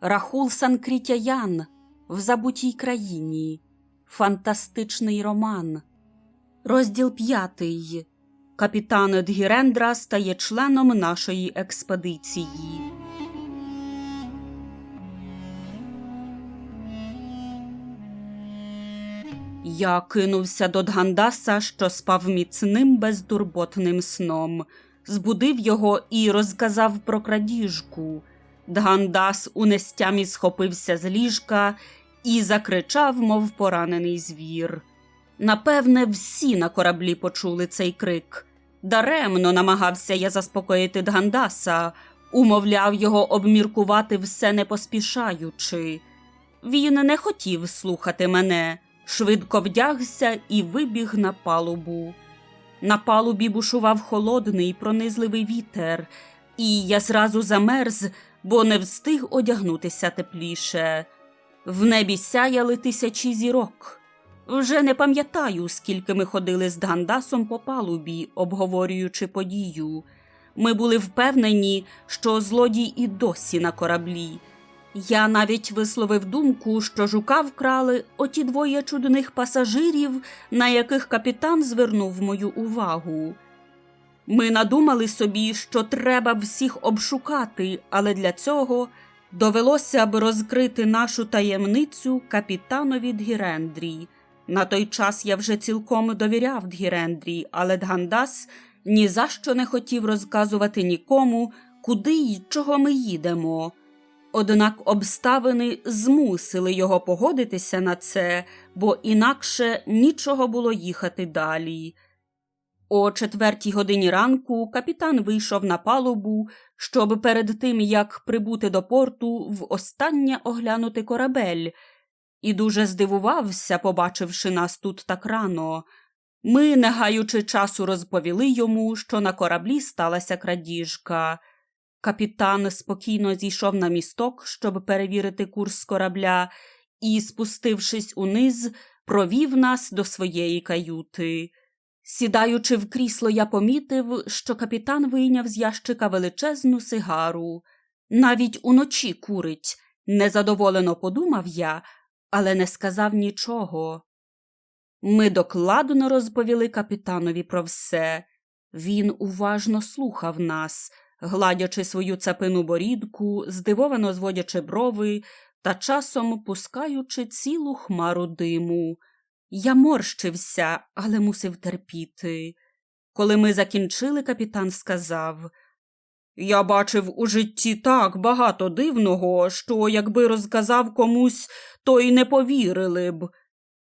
Рахул Санкрітяян в забутій країні. Фантастичний роман. Розділ п'ятий. Капітан Дгірендра стає членом нашої експедиції. Я кинувся до Дгандаса, що спав міцним безтурботним сном, збудив його і розказав про крадіжку. Дгандас у нестямі схопився з ліжка і закричав, мов поранений звір. Напевне, всі на кораблі почули цей крик. Даремно намагався я заспокоїти Дгандаса, умовляв його обміркувати все не поспішаючи. Він не хотів слухати мене, швидко вдягся і вибіг на палубу. На палубі бушував холодний пронизливий вітер, і я зразу замерз, бо не встиг одягнутися тепліше. В небі сяяли тисячі зірок. Вже не пам'ятаю, скільки ми ходили з Дгандасом по палубі, обговорюючи подію. Ми були впевнені, що злодій і досі на кораблі. Я навіть висловив думку, що жука вкрали оті двоє чудних пасажирів, на яких капітан звернув мою увагу. Ми надумали собі, що треба всіх обшукати, але для цього довелося б розкрити нашу таємницю капітанові Дгірендрі. На той час я вже цілком довіряв Дгірендрі, але Дгандас ні за що не хотів розказувати нікому, куди й чого ми їдемо. Однак обставини змусили його погодитися на це, бо інакше нічого було їхати далі. О четвертій годині ранку капітан вийшов на палубу, щоб перед тим як прибути до порту востаннє оглянути корабель, і дуже здивувався, побачивши нас тут так рано. Ми, не гаючи часу, розповіли йому, що на кораблі сталася крадіжка. Капітан спокійно зійшов на місток, щоб перевірити курс корабля, і, спустившись униз, провів нас до своєї каюти. Сідаючи в крісло, я помітив, що капітан вийняв з ящика величезну сигару. Навіть уночі курить, незадоволено подумав я, але не сказав нічого. Ми докладно розповіли капітанові про все. Він уважно слухав нас, гладячи свою цапину борідку, здивовано зводячи брови та часом пускаючи цілу хмару диму. Я морщився, але мусив терпіти. Коли ми закінчили, капітан сказав Я бачив у житті так багато дивного, що якби розказав комусь, то й не повірили б.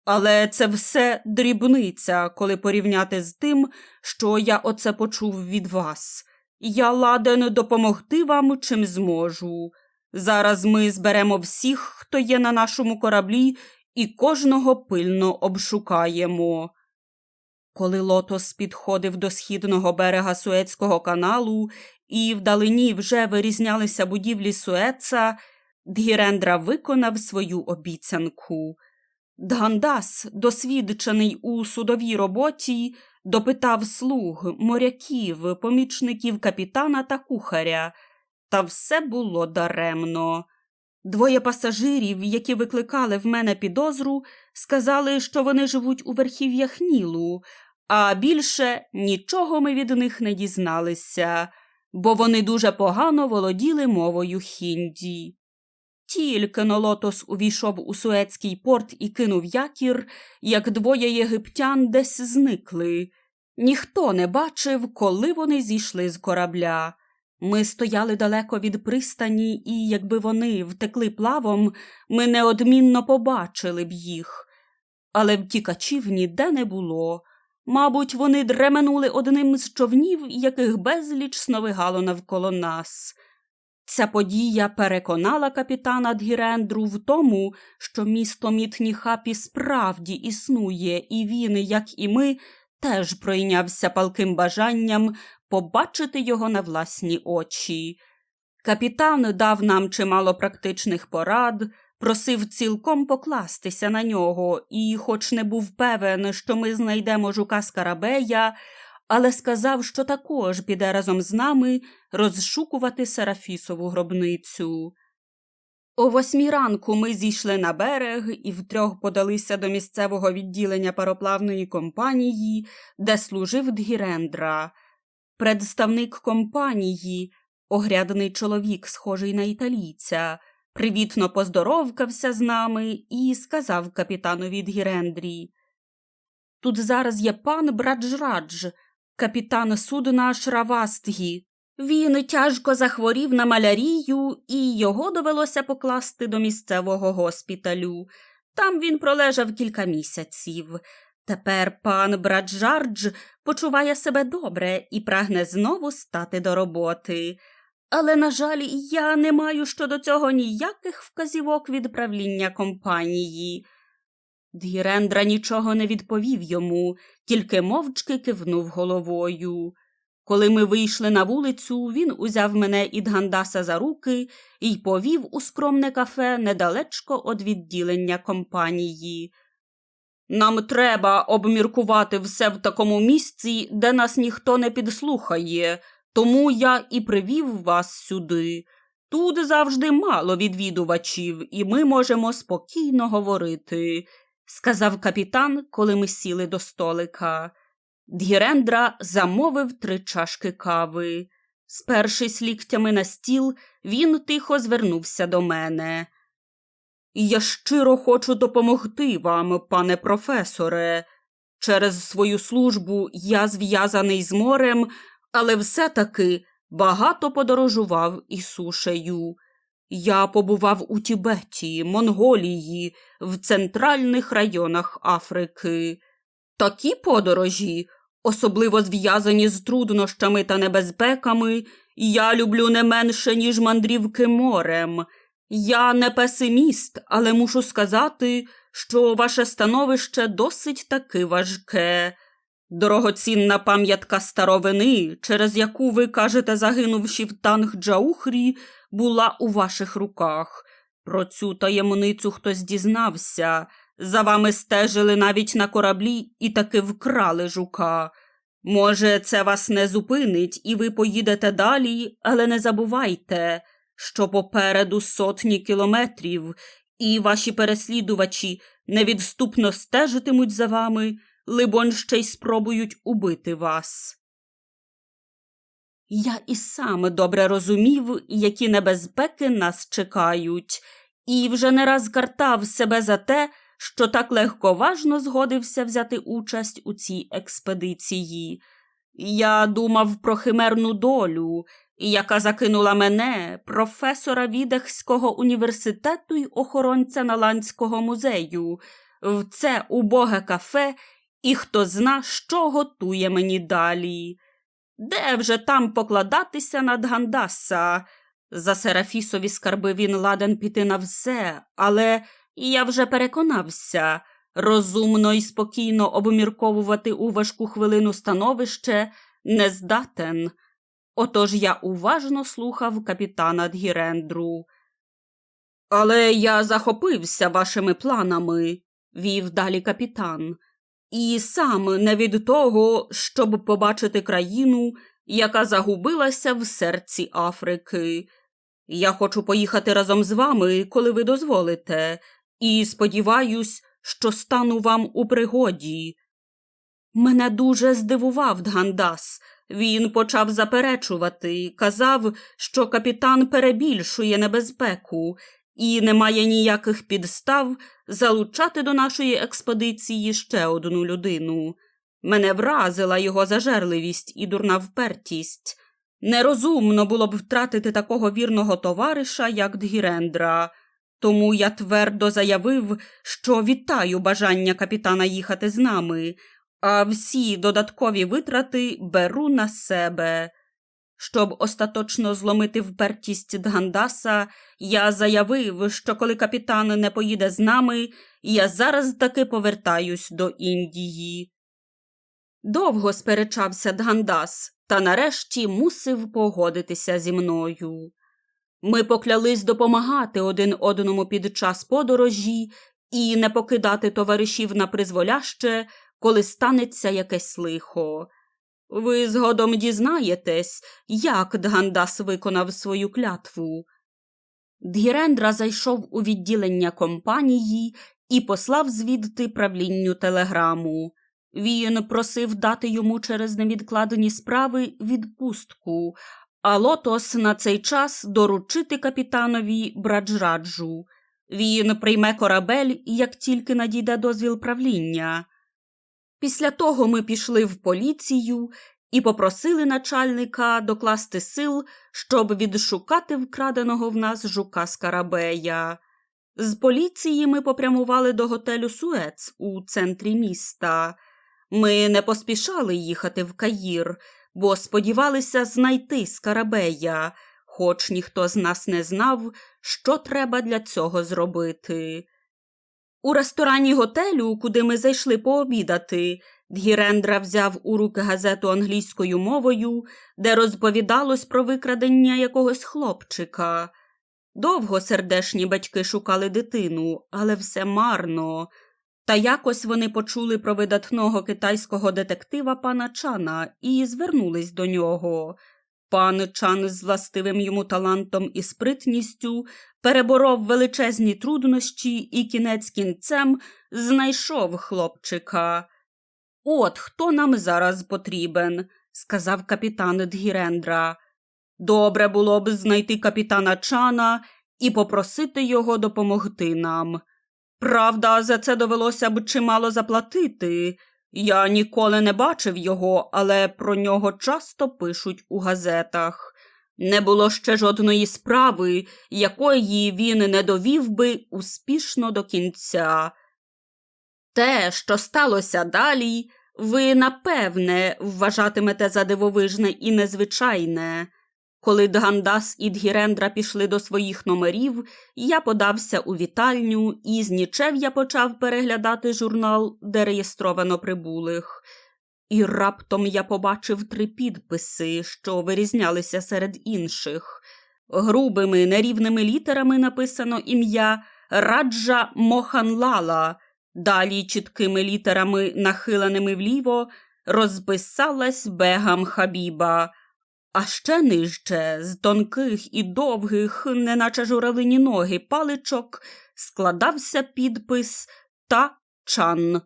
Але це все дрібниця, коли порівняти з тим, що я оце почув від вас. Я ладен допомогти вам, чим зможу. Зараз ми зберемо всіх, хто є на нашому кораблі, і кожного пильно обшукаємо. Коли лотос підходив до східного берега Суецького каналу і вдалині вже вирізнялися будівлі Суеца, Дгірендра виконав свою обіцянку. Дгандас, досвідчений у судовій роботі, допитав слуг, моряків, помічників капітана та кухаря, та все було даремно. Двоє пасажирів, які викликали в мене підозру, сказали, що вони живуть у верхів'ях Нілу, а більше нічого ми від них не дізналися, бо вони дуже погано володіли мовою хінді. Тільки но лотос увійшов у Суецький порт і кинув якір, як двоє єгиптян десь зникли. Ніхто не бачив, коли вони зійшли з корабля. Ми стояли далеко від пристані, і якби вони втекли плавом, ми неодмінно побачили б їх. Але втікачів ніде не було. Мабуть, вони дременули одним з човнів, яких безліч сновигало навколо нас. Ця подія переконала капітана Дгірендру в тому, що місто Мітніхапі справді існує, і він, як і ми, теж пройнявся палким бажанням побачити його на власні очі. Капітан дав нам чимало практичних порад, просив цілком покластися на нього і, хоч не був певен, що ми знайдемо жука Скарабея, але сказав, що також піде разом з нами розшукувати Серафісову гробницю. О восьмій ранку ми зійшли на берег і втрьох подалися до місцевого відділення пароплавної компанії, де служив Дгірендра. Представник компанії, огрядний чоловік, схожий на італійця, привітно поздоровкався з нами і сказав капітанові Дгірендрі. Тут зараз є пан Браджрадж, капітан судна Шравастгі. Він тяжко захворів на малярію, і його довелося покласти до місцевого госпіталю. Там він пролежав кілька місяців. Тепер пан Браджардж почуває себе добре і прагне знову стати до роботи. Але, на жаль, я не маю щодо цього ніяких вказівок від правління компанії. Дгірендра нічого не відповів йому, тільки мовчки кивнув головою. Коли ми вийшли на вулицю, він узяв мене і Дгандаса за руки і повів у скромне кафе недалечко від відділення компанії. Нам треба обміркувати все в такому місці, де нас ніхто не підслухає, тому я і привів вас сюди. Тут завжди мало відвідувачів, і ми можемо спокійно говорити, сказав капітан, коли ми сіли до столика. Дгірендра замовив три чашки кави. Спершись ліктями на стіл, він тихо звернувся до мене. Я щиро хочу допомогти вам, пане професоре. Через свою службу я зв'язаний з морем, але все-таки багато подорожував і сушею. Я побував у Тібеті, Монголії, в центральних районах Африки. Такі подорожі, особливо зв'язані з труднощами та небезпеками, я люблю не менше, ніж мандрівки морем. Я не песиміст, але мушу сказати, що ваше становище досить таки важке. Дорогоцінна пам'ятка старовини, через яку ви кажете, загинувши в танг Джаухрі, була у ваших руках. Про цю таємницю хтось дізнався. За вами стежили навіть на кораблі і таки вкрали жука. Може, це вас не зупинить, і ви поїдете далі, але не забувайте, що попереду сотні кілометрів, і ваші переслідувачі невідступно стежитимуть за вами, либонь ще й спробують убити вас. Я і сам добре розумів, які небезпеки нас чекають, і вже не раз картав себе за те, що так легковажно згодився взяти участь у цій експедиції. Я думав про химерну долю, яка закинула мене, професора Відехського університету й охоронця Наландського музею, в це убоге кафе, і хто зна, що готує мені далі. Де вже там покладатися на Дгандаса? За Серафісові скарби він ладен піти на все, але я вже переконався, розумно і спокійно обмірковувати у важку хвилину становище не здатен. Отож я уважно слухав капітана Дгірендру. Але я захопився вашими планами, вів далі капітан, і сам не від того, щоб побачити країну, яка загубилася в серці Африки. Я хочу поїхати разом з вами, коли ви дозволите, і сподіваюсь, що стану вам у пригоді. Мене дуже здивував Дгандас. Він почав заперечувати, казав, що капітан перебільшує небезпеку і не має ніяких підстав залучати до нашої експедиції ще одну людину. Мене вразила його зажерливість і дурна впертість. Нерозумно було б втратити такого вірного товариша, як Дгірендра. Тому я твердо заявив, що вітаю бажання капітана їхати з нами, а всі додаткові витрати беру на себе. Щоб остаточно зломити впертість Дгандаса, я заявив, що коли капітан не поїде з нами, я зараз таки повертаюсь до Індії. Довго сперечався Дгандас, та нарешті мусив погодитися зі мною. Ми поклялись допомагати один одному під час подорожі і не покидати товаришів на призволяще, коли станеться якесь лихо. Ви згодом дізнаєтесь, як Дгандас виконав свою клятву. Дгірендра зайшов у відділення компанії і послав звідти правлінню телеграму. Він просив дати йому через невідкладені справи відпустку, а Лотос на цей час доручити капітанові Браджраджу. Він прийме корабель, як тільки надійде дозвіл правління. Після того ми пішли в поліцію і попросили начальника докласти сил, щоб відшукати вкраденого в нас жука Скарабея. З поліції ми попрямували до готелю Суец у центрі міста. Ми не поспішали їхати в Каїр, бо сподівалися знайти Скарабея, хоч ніхто з нас не знав, що треба для цього зробити. У ресторані готелю, куди ми зайшли пообідати, Дгірендра взяв у руки газету англійською мовою, де розповідалось про викрадення якогось хлопчика. Довго сердешні батьки шукали дитину, але все марно. Та якось вони почули про видатного китайського детектива пана Чана і звернулись до нього. Пан Чан з властивим йому талантом і спритністю переборов величезні труднощі і кінець кінцем знайшов хлопчика. От хто нам зараз потрібен, сказав капітан Дгірендра. Добре було б знайти капітана Чана і попросити його допомогти нам. Правда, за це довелося б чимало заплатити. Я ніколи не бачив його, але про нього часто пишуть у газетах. Не було ще жодної справи, якої він не довів би успішно до кінця. Те, що сталося далі, ви, напевне, вважатимете за дивовижне і незвичайне. Коли Дгандас і Дгірендра пішли до своїх номерів, я подався у вітальню і з нічев'я почав переглядати журнал, де реєстровано прибулих. І раптом я побачив три підписи, що вирізнялися серед інших. Грубими нерівними літерами написано ім'я Раджа Моханлала. Далі чіткими літерами, нахиленими вліво, розписалась Бегам Хабіба. А ще нижче, з тонких і довгих, неначе журавлині ноги паличок, складався підпис та чан.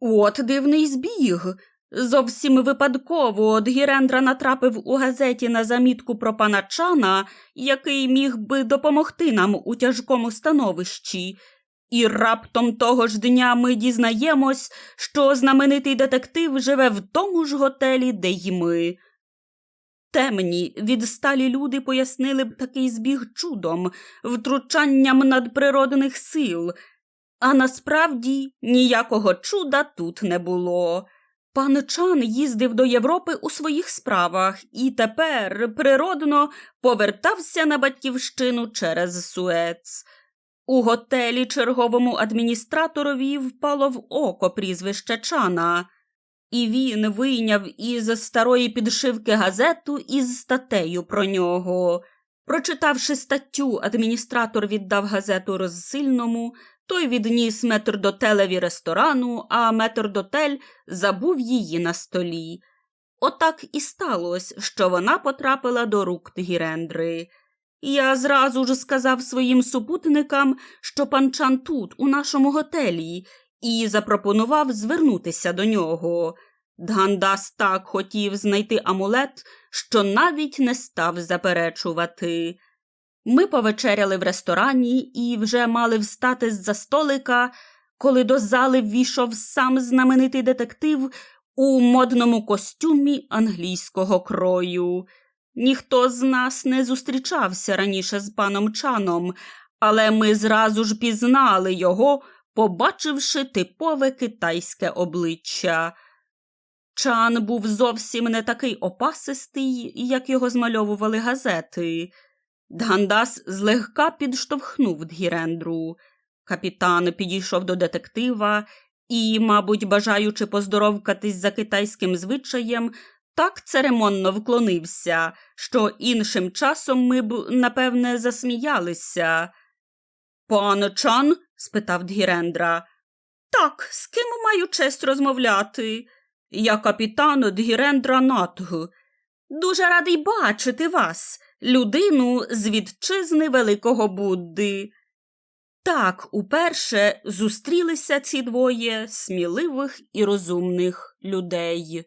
От дивний збіг. Зовсім випадково Дгірендра натрапив у газеті на замітку про пана Чана, який міг би допомогти нам у тяжкому становищі. І раптом того ж дня ми дізнаємось, що знаменитий детектив живе в тому ж готелі, де й ми. Темні, відсталі люди пояснили б такий збіг чудом, втручанням надприродних сил, а насправді ніякого чуда тут не було. Пан Чан їздив до Європи у своїх справах і тепер природно повертався на батьківщину через Суец. У готелі черговому адміністраторові впало в око прізвище Чана, і він вийняв із старої підшивки газету із статтею про нього. Прочитавши статтю, адміністратор віддав газету розсильному, той відніс метрдотелеві ресторану, а метрдотель забув її на столі. Отак і сталося, що вона потрапила до рук Тгірендри. Я зразу ж сказав своїм супутникам, що пан Чан тут, у нашому готелі, і запропонував звернутися до нього. Дгандас так хотів знайти амулет, що навіть не став заперечувати. Ми повечеряли в ресторані і вже мали встати з-за столика, коли до зали ввійшов сам знаменитий детектив у модному костюмі англійського крою. Ніхто з нас не зустрічався раніше з паном Чаном, але ми зразу ж пізнали його, побачивши типове китайське обличчя. Чан був зовсім не такий опасистий, як його змальовували газети. Дгандас злегка підштовхнув Дгірендру. Капітан підійшов до детектива і, мабуть, бажаючи поздоровкатись за китайським звичаєм, так церемонно вклонився, що іншим часом ми б, напевне, засміялися. Пан Чан? спитав Дгірендра. Так, з ким маю честь розмовляти? Я капітан Дгірендра Натг. Дуже радий бачити вас, людину з вітчизни Великого Будди. Так уперше зустрілися ці двоє сміливих і розумних людей.